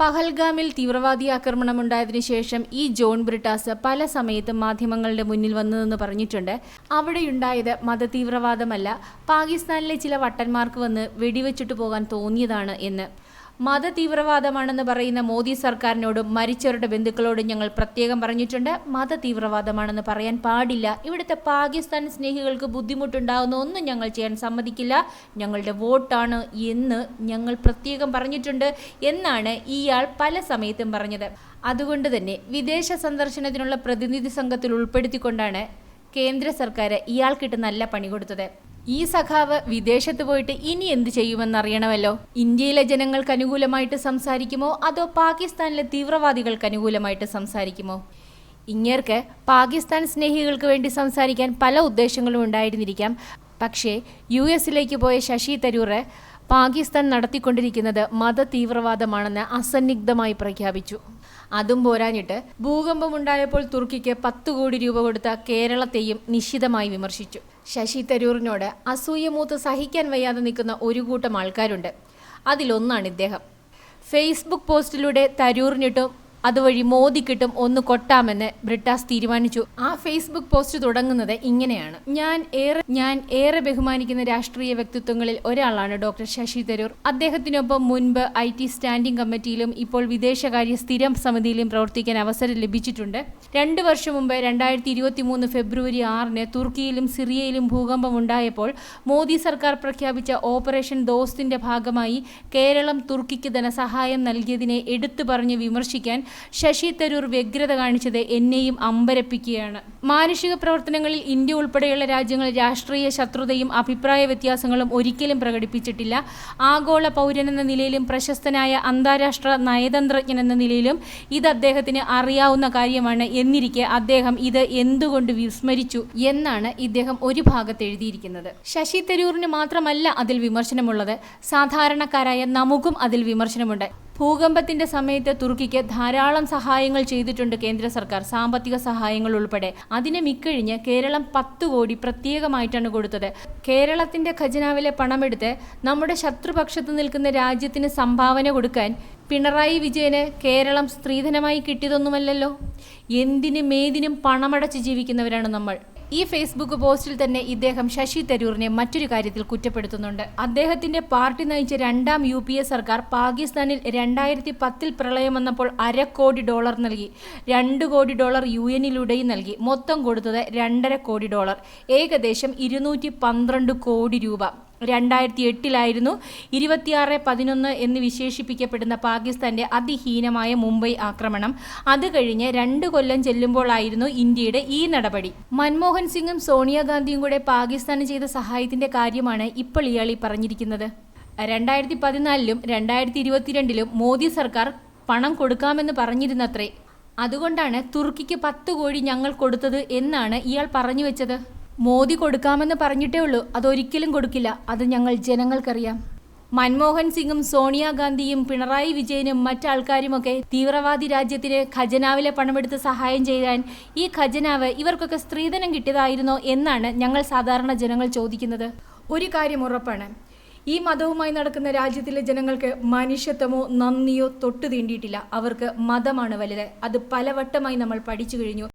പഹൽഗാമിൽ തീവ്രവാദി ആക്രമണമുണ്ടായതിനു ശേഷം ഈ ജോൺ ബ്രിട്ടാസ് പല സമയത്തും മാധ്യമങ്ങളുടെ മുന്നിൽ വന്നതെന്ന് പറഞ്ഞിട്ടുണ്ട്. അവിടെയുണ്ടായത് മതതീവ്രവാദമല്ല പാകിസ്ഥാനിലെ ചില വട്ടന്മാർക്ക് വന്ന് വെടിവെച്ചിട്ട് പോകാൻ തോന്നിയതാണ് എന്ന്. മതതീവ്രവാദമാണെന്ന് പറയുന്ന മോദി സർക്കാരിനോടും മരിച്ചവരുടെ ബന്ധുക്കളോടും ഞങ്ങൾ പ്രത്യേകം പറഞ്ഞിട്ടുണ്ട്. മതതീവ്രവാദമാണെന്ന് പറയാൻ പാടില്ല. ഇവിടുത്തെ പാകിസ്ഥാൻ സ്നേഹികൾക്ക് ബുദ്ധിമുട്ടുണ്ടാകുന്ന ഒന്നും ഞങ്ങൾ ചെയ്യാൻ സമ്മതിക്കില്ല. ഞങ്ങളുടെ വോട്ടാണ് എന്ന് ഞങ്ങൾ പ്രത്യേകം പറഞ്ഞിട്ടുണ്ട് എന്നാണ് ഇയാൾ പല സമയത്തും പറഞ്ഞത്. അതുകൊണ്ട് തന്നെ വിദേശ സന്ദർശനത്തിനുള്ള പ്രതിനിധി സംഘത്തിൽ ഉൾപ്പെടുത്തിക്കൊണ്ടാണ് കേന്ദ്ര സർക്കാർ ഇയാൾക്കിട്ട് നല്ല പണി കൊടുത്തത്. ഈ സഖാവ് വിദേശത്ത് പോയിട്ട് ഇനി എന്ത് ചെയ്യുമെന്നറിയണമല്ലോ? ഇന്ത്യയിലെ ജനങ്ങൾക്ക് അനുകൂലമായിട്ട് സംസാരിക്കുമോ? അതോ പാകിസ്ഥാനിലെ തീവ്രവാദികൾക്ക് അനുകൂലമായിട്ട് സംസാരിക്കുമോ? ഇങ്ങേർക്ക് പാകിസ്ഥാൻ സ്നേഹികൾക്ക് വേണ്ടി സംസാരിക്കാൻ പല ഉദ്ദേശങ്ങളും ഉണ്ടായിരുന്നിരിക്കാം. പക്ഷേ യു എസിലേക്ക് പോയ ശശി തരൂർ പാകിസ്ഥാൻ നടത്തിക്കൊണ്ടിരിക്കുന്നത് മത തീവ്രവാദമാണെന്ന് അസന്നിഗ്ധമായി പ്രഖ്യാപിച്ചു. അതും പോരാഞ്ഞിട്ട് ഭൂകമ്പമുണ്ടായപ്പോൾ തുർക്കിക്ക് പത്ത് കോടി രൂപ കൊടുത്ത കേരളത്തെയും നിശിതമായി വിമർശിച്ചു. ശശി തരൂറിനോട് അസൂയമൂത്ത് സഹിക്കാൻ വയ്യാതെ നിൽക്കുന്ന ഒരു കൂട്ടം ആൾക്കാരുണ്ട്. അതിലൊന്നാണ് ഇദ്ദേഹം. ഫേസ്ബുക്ക് പോസ്റ്റിലൂടെ തരൂറിനിട്ടും അതുവഴി മോദി മോദിക്കിട്ടും ഒന്ന് കൊട്ടാമെന്ന് ബ്രിട്ടാസ് തീരുമാനിച്ചു. ആ ഫേസ്ബുക്ക് പോസ്റ്റ് തുടങ്ങുന്നത് ഇങ്ങനെയാണ്. ഞാൻ ഏറെ ഞാൻ ഏറെ ബഹുമാനിക്കുന്ന രാഷ്ട്രീയ വ്യക്തിത്വങ്ങളിൽ ഒരാളാണ് ഡോക്ടർ ശശി തരൂർ. അദ്ദേഹത്തിനൊപ്പം മുൻപ് ഐ ടി സ്റ്റാൻഡിംഗ് കമ്മിറ്റിയിലും ഇപ്പോൾ വിദേശകാര്യ സ്ഥിരം സമിതിയിലും പ്രവർത്തിക്കാൻ അവസരം ലഭിച്ചിട്ടുണ്ട്. രണ്ട് വർഷം മുമ്പ് രണ്ടായിരത്തി ഇരുപത്തി മൂന്ന് ഫെബ്രുവരി ആറിന് തുർക്കിയിലും സിറിയയിലും ഭൂകമ്പം ഉണ്ടായപ്പോൾ മോദി സർക്കാർ പ്രഖ്യാപിച്ച ഓപ്പറേഷൻ ദോസ്തിന്റെ ഭാഗമായി കേരളം തുർക്കിക്ക് ധനസഹായം നൽകിയതിനെ എടുത്തു പറഞ്ഞ് വിമർശിക്കാൻ ശശി തരൂർ വ്യഗ്രത കാണിച്ചത് എന്നെയും അമ്പരപ്പിക്കുകയാണ്. മാനുഷിക പ്രവർത്തനങ്ങളിൽ ഇന്ത്യ ഉൾപ്പെടെയുള്ള രാജ്യങ്ങൾ രാഷ്ട്രീയ ശത്രുതയും അഭിപ്രായ വ്യത്യാസങ്ങളും ഒരിക്കലും പ്രകടിപ്പിച്ചിട്ടില്ല. ആഗോള പൗരനെന്ന നിലയിലും പ്രശസ്തനായ അന്താരാഷ്ട്ര നയതന്ത്രജ്ഞൻ എന്ന നിലയിലും ഇത് അദ്ദേഹത്തിന് അറിയാവുന്ന കാര്യമാണ് എന്നിരിക്കെ അദ്ദേഹം ഇത് എന്തുകൊണ്ട് വിസ്മരിച്ചു എന്നാണ് ഇദ്ദേഹം ഒരു ഭാഗത്ത് എഴുതിയിരിക്കുന്നത്. ശശി തരൂറിന് മാത്രമല്ല അതിൽ വിമർശനമുള്ളത്. സാധാരണക്കാരായ നമുക്കും അതിൽ വിമർശനമുണ്ട്. ഭൂകമ്പത്തിന്റെ സമയത്ത് തുർക്കിക്ക് ധാരാളം സഹായങ്ങൾ ചെയ്തിട്ടുണ്ട് കേന്ദ്ര സർക്കാർ സാമ്പത്തിക സഹായങ്ങൾ ഉൾപ്പെടെ. അതിനെ മിക്കഴിഞ്ഞ് കേരളം പത്ത് കോടി പ്രത്യേകമായിട്ടാണ് കൊടുത്തത്. കേരളത്തിന്റെ ഖജനാവിലെ പണമെടുത്ത് നമ്മുടെ ശത്രുപക്ഷത്ത് നിൽക്കുന്ന രാജ്യത്തിന് സംഭാവന കൊടുക്കാൻ പിണറായി വിജയന് കേരളം സ്ത്രീധനമായി കിട്ടിയതൊന്നുമല്ലല്ലോ. എന്തിനും ഏതിനും പണമടച്ച് ജീവിക്കുന്നവരാണ് നമ്മൾ. ഈ ഫേസ്ബുക്ക് പോസ്റ്റിൽ തന്നെ ഇദ്ദേഹം ശശി തരൂറിനെ മറ്റൊരു കാര്യത്തിൽ കുറ്റപ്പെടുത്തുന്നുണ്ട്. അദ്ദേഹത്തിന്റെ പാർട്ടി നയിച്ച രണ്ടാം യു പി എ സർക്കാർ പാകിസ്ഥാനിൽ രണ്ടായിരത്തി പത്തിൽ പ്രളയം വന്നപ്പോൾ അര കോടി ഡോളർ നൽകി. രണ്ട് കോടി ഡോളർ യു എന്നിലൂടെയും നൽകി. മൊത്തം കൊടുത്തത് രണ്ടര കോടി ഡോളർ. ഏകദേശം ഇരുന്നൂറ്റി കോടി രൂപ. രണ്ടായിരത്തി എട്ടിലായിരുന്നു ഇരുപത്തിയാറ് പതിനൊന്ന് എന്ന് വിശേഷിപ്പിക്കപ്പെടുന്ന പാകിസ്ഥാന്റെ അതിഹീനമായ മുംബൈ ആക്രമണം. അത് കഴിഞ്ഞ് രണ്ട് കൊല്ലം ചെല്ലുമ്പോഴായിരുന്നു ഇന്ത്യയുടെ ഈ നടപടി. മൻമോഹൻ സിംഗും സോണിയാഗാന്ധിയും കൂടെ പാകിസ്ഥാന് ചെയ്ത സഹായത്തിന്റെ കാര്യമാണ് ഇപ്പോൾ ഇയാൾ ഈ പറഞ്ഞിരിക്കുന്നത്. രണ്ടായിരത്തി പതിനാലിലും രണ്ടായിരത്തി ഇരുപത്തിരണ്ടിലും മോദി സർക്കാർ പണം കൊടുക്കാമെന്ന് പറഞ്ഞിരുന്നത്രേ. അതുകൊണ്ടാണ് തുർക്കിക്ക് പത്ത് കോടി ഞങ്ങൾ കൊടുത്തത് എന്നാണ് ഇയാൾ പറഞ്ഞു വെച്ചത്. മോദി കൊടുക്കാമെന്ന് പറഞ്ഞിട്ടേ ഉള്ളൂ. അതൊരിക്കലും കൊടുക്കില്ല. അത് ഞങ്ങൾ ജനങ്ങൾക്കറിയാം. മൻമോഹൻ സിംഗും സോണിയാഗാന്ധിയും പിണറായി വിജയനും മറ്റാൾക്കാരുമൊക്കെ തീവ്രവാദി രാജ്യത്തിന് ഖജനാവിലെ പണമെടുത്ത് സഹായം ചെയ്യാൻ ഈ ഖജനാവ് ഇവർക്കൊക്കെ സ്ത്രീധനം കിട്ടിയതായിരുന്നോ എന്നാണ് ഞങ്ങൾ സാധാരണ ജനങ്ങൾ ചോദിക്കുന്നത്. ഒരു കാര്യം ഉറപ്പാണ്. ഈ മതവുമായി നടക്കുന്ന രാജ്യത്തിലെ ജനങ്ങൾക്ക് മനുഷ്യത്വമോ നന്ദിയോ തൊട്ടു തീണ്ടിയിട്ടില്ല അവർക്ക് മതമാണ് വലുത്. അത് പലവട്ടമായി നമ്മൾ പഠിച്ചു കഴിഞ്ഞു.